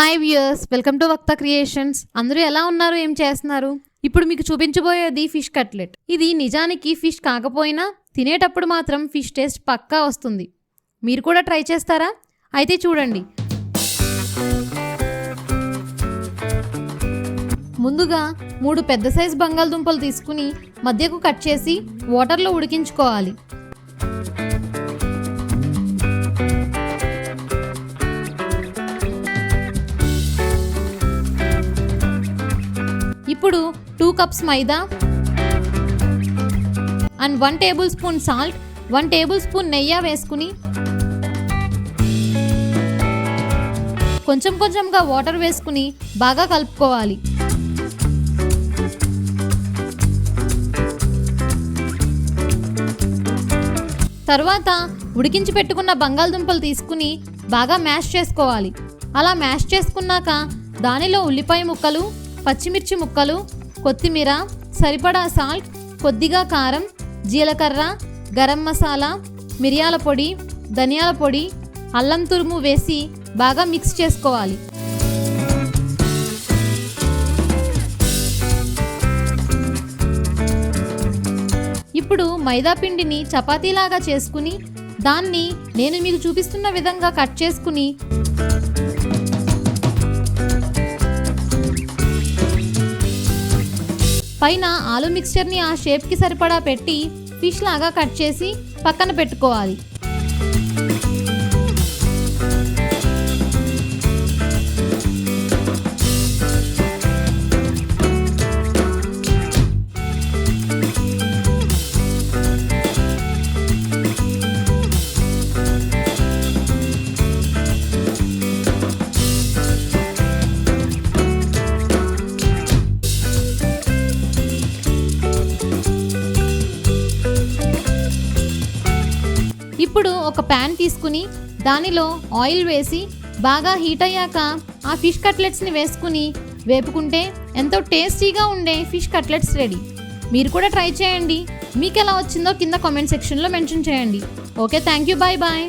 Hi viewers welcome to Vakta creations. అందరూ ఎలా ఉన్నారు? ఏం చేస్తున్నారు? ఇప్పుడు మీకు చూపించబోయేది ఫిష్ కట్లెట్. ఇది నిజానికి ఫిష్ కాకపోయినా తినేటప్పుడు మాత్రం ఫిష్ టేస్ట్ పక్కా వస్తుంది. మీరు కూడా ట్రై చేస్తారా? అయితే చూడండి. ముందుగా మూడు పెద్ద సైజు బంగాళదుంపలు తీసుకుని మధ్యకు కట్ చేసి వాటర్లో ఉడికించుకోవాలి. ఇప్పుడు two cups maida and one tablespoon salt one tablespoon నెయ్యి వేసుకుని కొంచెం కొంచెంగా వాటర్ వేసుకుని బాగా కలుపుకోవాలి. తర్వాత ఉడికించి పెట్టుకున్న బంగాళదుంపలు తీసుకుని బాగా మ్యాష్ చేసుకోవాలి. అలా మ్యాష్ చేసుకున్నాక దానిలో ఉల్లిపాయ ముక్కలు పచ్చిమిర్చి ముక్కలు కొత్తిమీర సరిపడా సాల్ట్ కొద్దిగా కారం జీలకర్ర గరం మసాలా మిరియాల పొడి ధనియాల పొడి అల్లం తురుము వేసి బాగా మిక్స్ చేసుకోవాలి. ఇప్పుడు మైదా పిండిని చపాతీలాగా చేసుకుని దాన్ని నేను మీకు చూపిస్తున్న విధంగా కట్ చేసుకుని పైన ఆలు మిక్స్చర్ని ఆ షేప్కి సరిపడా పెట్టి ఫిష్ లాగా కట్ చేసి పక్కన పెట్టుకోవాలి. ఇప్పుడు ఒక ప్యాన్ తీసుకుని దానిలో ఆయిల్ వేసి బాగా హీట్ అయ్యాక ఆ ఫిష్ కట్లెట్స్ని వేసుకుని వేపుకుంటే ఎంతో టేస్టీగా ఉండే ఫిష్ కట్లెట్స్ రెడీ మీరు కూడా ట్రై చేయండి. మీకు ఎలా వచ్చిందో కింద కామెంట్ సెక్షన్లో మెన్షన్ చేయండి. Okay thank you bye bye